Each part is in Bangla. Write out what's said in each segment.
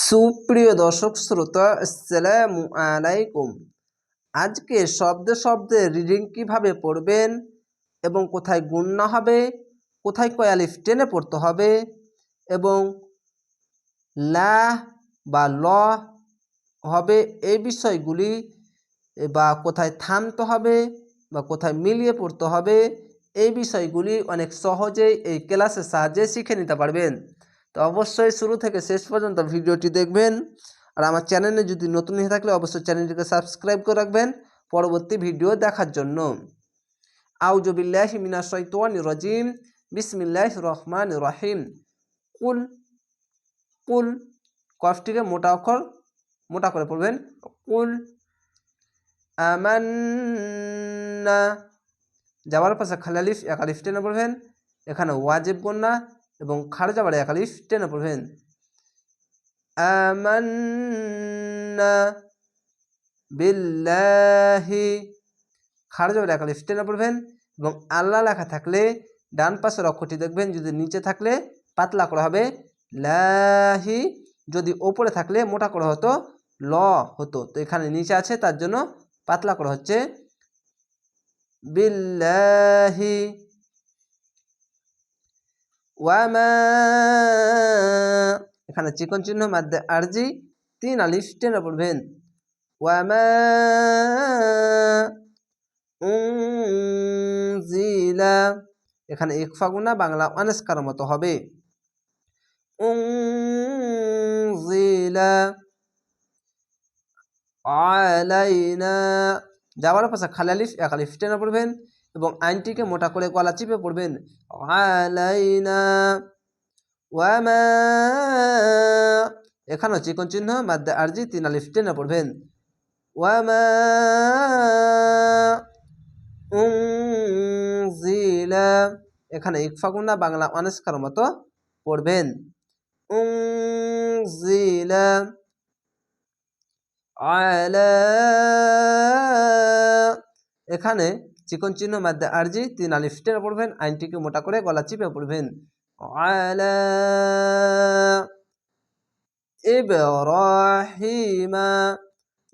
সুপ্রিয় দর্শক শ্রোতা, আসসালামু আলাইকুম। আজকে শব্দে শব্দে রিডিং কীভাবে পড়বেন এবং কোথায় গুণনা হবে, কোথায় কয়ালিফ টেনে পড়তে হবে এবং লা বা ল হবে এই বিষয়গুলি বা কোথায় থামতে হবে বা কোথায় মিলিয়ে পড়তে হবে এই বিষয়গুলি অনেক সহজেই এই ক্লাসের সাহায্যে শিখে নিতে পারবেন। তো অবশ্যই শুরু থেকে শেষ পর্যন্ত ভিডিওটি দেখবেন। আর আমার চ্যানেলে যদি নতুন হয়ে থাকলে অবশ্যই চ্যানেলটিকে সাবস্ক্রাইব করে রাখবেন পরবর্তী ভিডিও দেখার জন্য। আউজবিল্লাহ মিনা শৈতান রজিম। বিসমিল্লাহ রহমান রহিম। কুল কুল, কফটিকে মোটা অক্ষর, মোটা করে পড়বেন। কুল, আমান্না। যাওয়ার পাশে খালালিফ একালিফ টেনে পড়বেন। এখানে ওয়াজিব গন্যা এবং খাড় যাবার একালিফ টেনে পড়বেন। বিল্লাহি। খাড় যাবার একালিফ টেনে পড়বেন। এবং আল্লাহ লেখা থাকলে, ডান পাশের অক্ষরটি দেখবেন, যদি নিচে থাকলে পাতলা করা হবে। লাহি। যদি ওপরে থাকলে মোটা করা হতো, ল হতো। তো এখানে নিচে আছে, তার জন্য পাতলা করা হচ্ছে। বিল্লাহি। ওয়ামা, এখানে চিকন চিহ্ন, মাধ্যে আরজি, তিন আলিফ, টেনে পড়বেন। ওয়ামা, উনজিলা, এখানে বাংলা অনেস্কার মতো হবে। উনজিলা, আলাইনা যাওয়ার পাশে খালালিফ একালিফ টেনে পড়বেন। এবং আইনটিকে মোটা করে গলা চিপে পড়বেন। আলাইনা এখানেও চিকন চিহ্ন, মাদ্দা আরজি, তিন আলিফ টেনে পড়বেন। এখানে ইকফাগুনা বাংলা অনেস্কার মতো পড়বেন। এখানে চিকন চিহ্ন মাধ্যে আরজি তিন আলিফ টেনে পড়বেন, আইনটিকে মোটা করে গলা চিপে পড়বেন। আলা ইব্রাহিমা।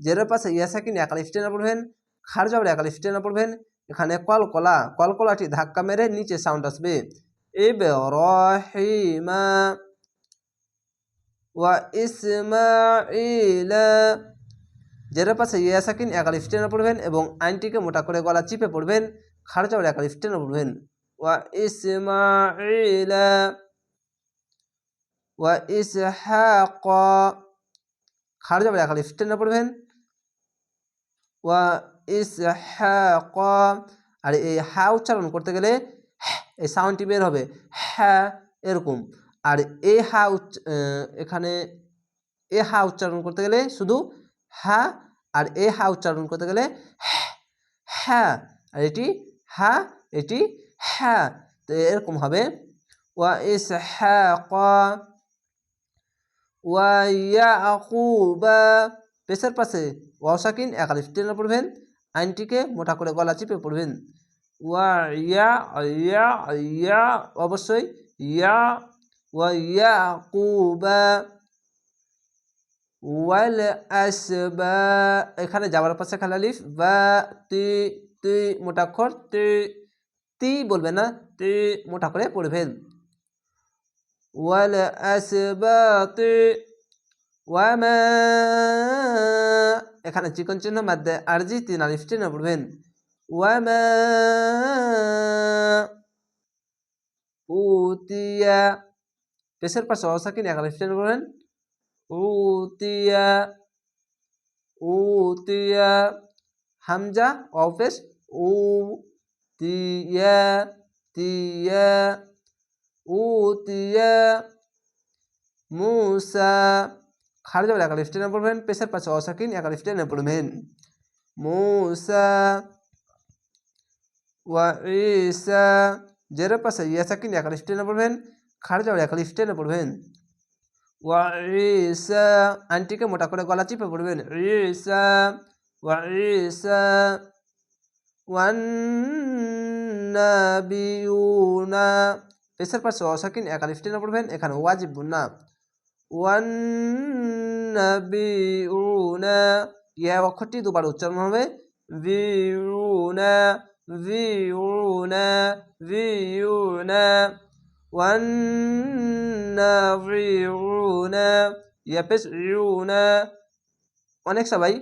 জেরোর পাশে ইয়াসাকিন এক আলিফ টেনে পড়বেন খার যাবার এক আলিফ টেনে পড়বেন, এখানে কলকলা কলকলাটি ধাক্কা মেরে নিচে সাউন্ড আসবে। ইব্রাহিমা। ওয়া ইসমাইলা জেরের পাশে ইয়া সাকিন একালিফ টেনে পড়বেন এবং আইনটিকে মোটা করে গলা চিপে পড়বেন খারচাউর একালিফ টেনে পড়বেন। ওয়া ইসমাইলা ওয়া ইসহাক খারজাবার একালিফ টেনে পড়বেন। ওয়া ইসহাক, আর এই হা উচ্চারণ করতে গেলে এই সাউন্ডটি বের হবে হ্যাঁ এরকম। আর এ হা এখানে এ হা উচ্চারণ করতে গেলে শুধু হা আর এ হা উচ্চারণ করতে গেলে হ্যাঁ আর এটি হ্যাঁ এটি হ্যাঁ। তো এরকম হবে। ওয়া হ্যাঁ ওয়া ইয়াকুবা। পেশের পাশে ওয়াসাকিন একালিফ টেনে পড়বেন। আইনটিকে মোটা করে গলা চিপে পড়বেন। ওয়া ইয়া ইয়া ইয়া, অবশ্যই ইয়া। ওয়া ইয়াকুবা। ওয়াল আসবা, এখানে যাওয়ার পাশে খালালিফ বা, তি তি মোটাক্ষর তি তি বলবেন না, তি, মোটা করে পড়বেন। ওয়াল আসবাতি ওয়ামা, এখানে চিকন চিহ্ন মাধ্যে আরজি তিন আলিফ চিহ্ন পড়বেন। ওয়ামা, উতিয়া, পেশের পাশে অসাকিন এক আলিফ চিহ্ন পড়বেন? উতিয়া উতিয়া হামজা অফেস উ তিয়া তিয়া উতিয়া মুসা খারিজ একা লিফ টেনে পড়বেন পেশার পাশে অসাকিন একা লিফ টেনে পড়বেন মুসা ওয়া ইসা জেরের পাশে ইয়াসাকিন একা লিফ টেনে পড়বেন খারিজ একা লিফ টেনে পড়বেন ওয়া আন্টিকে মোটা করে গলা চিপে পড়বেন ইসা পাশে অসাকিন একালিফ টেনে পড়বেন এখানে ওয়াজিব না ইয়া অক্ষরটি দুবার উচ্চারণ হবে বিউনা বিউনা বিউনা ইয়া ইউনা অনেক সবাই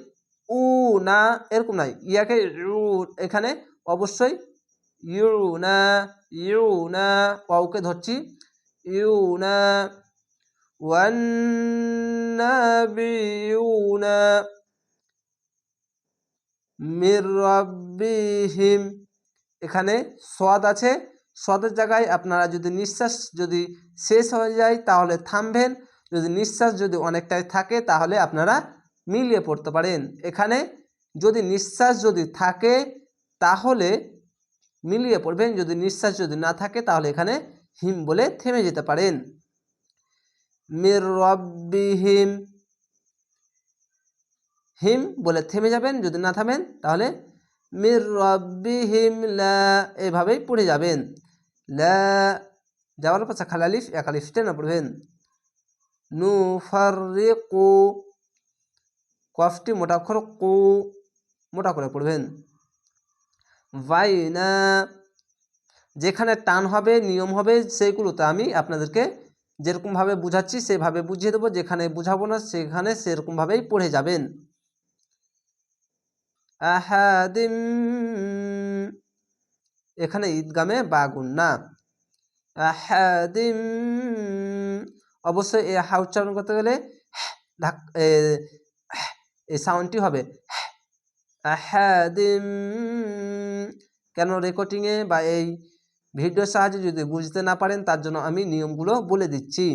উ, না এরকম নাই। ইয়াকে ইউ এখানে অবশ্যই ইউ, না ইউ, না, পাউকে ধরছি। ইউ, না, ওয়ান্নাবিউনা মির রাব্বিহিম। এখানে সোয়াদ আছে। সোয়াদের জায়গায় আপনারা যদি নিঃশ্বাস যদি শেষ হয়ে যায় তাহলে থামবেন। যদি নিঃশ্বাস যদি অনেকটাই থাকে তাহলে আপনারা মিলিয়ে পড়তে পারেন। এখানে যদি নিঃশ্বাস যদি থাকে তাহলে মিলিয়ে পড়বেন। যদি নিঃশ্বাস যদি না থাকে তাহলে এখানে হিম বলে থেমে যেতে পারেন। মির রব্বিহিম, হিম বলে থেমে যাবেন। যদি না থামেন তাহলে মির রব্বিহিম লা, এভাবেই পড়ে যাবেন। পাশে খালালিফ একালিফ টেনে পড়বেন নু ফারিকু কফটি মোটা অক্ষর কু মোটা করে পড়বেন ভাইনা যেখানে টান হবে, নিয়ম হবে, সেইগুলোতে আমি আপনাদেরকে যেরকমভাবে বুঝাচ্ছি সেভাবে বুঝিয়ে দেবো। যেখানে বুঝাবো না, সেখানে সেরকমভাবেই পড়ে যাবেন। আহাদিম এখানে ঈদগামে বাগুন, না? আহাদিম। অবশ্যই এ হা উচ্চারণ করতে গেলে এই সাউন্ডটি হবে আহাদিম। কেন রেকর্ডিংয়ে বা এই ভিডিওর সাহায্যে যদি বুঝতে না পারেন, তার জন্য আমি নিয়মগুলো বলে দিচ্ছি।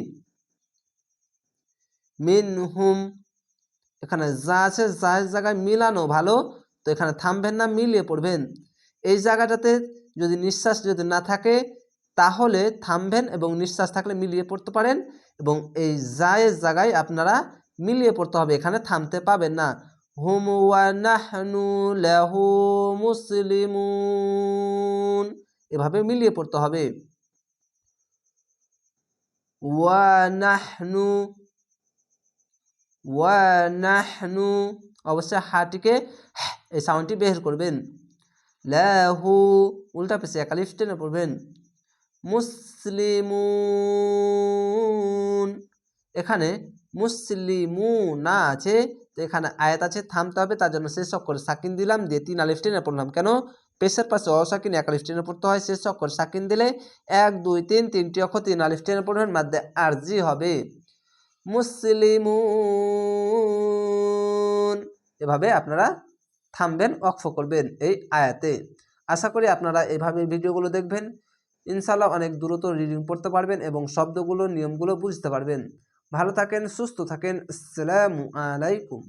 মিন হুম এখানে যা আছে যার জায়গায় মিলানো ভালো, তো এখানে থামবেন না, মিলিয়ে পড়বেন। এই জায়গাটাতে যদি নিঃশ্বাস যদি না থাকে, তাহলে থামবেন এবং নিঃশ্বাস থাকলে মিলিয়ে পড়তে পারেন এবং এই জায়ের জায়গায় আপনারা মিলিয়ে পড়তে হবে, এখানে থামতে পাবেন না। হুম ওয়ানাহনু এভাবে মিলিয়ে পড়তে হবে। অবশ্যই হাটিকে এই সাউন্ডটি বের করবেন। লাহু উল্টা পেছে একালিফ টেনে পড়বেন। মুসলিমুন। এখানে মুসলিমু না আছে, তো এখানে আয়াত আছে, থামতে হবে, তার জন্য শেষ অক্ষর সাকিন দিলাম, দিয়ে তিন আলিফ টেনে পড়লাম। কেন? পেশের পাশে অসাকিন এক আলিফ টেনে পড়তে হয়, শেষ অক্ষর সাকিন দিলে এক, দুই, তিন, তিনটি অক্ষর তিন আলিফ টেনে পড়বেন মাধ্যমে আরজি হবে। মুসলিমুন। এভাবে আপনারা থামবেন অক্ষ করবেন এই আয়াতে। আশা করি আপনারা এইভাবে ভিডিওগুলো দেখবেন। ইনশাল্লাহ অনেক দ্রুত রিডিং পড়তে পারবেন এবং শব্দগুলো, নিয়মগুলো বুঝতে পারবেন। ভালো থাকেন, সুস্থ থাকেন। আসসালামু আলাইকুম।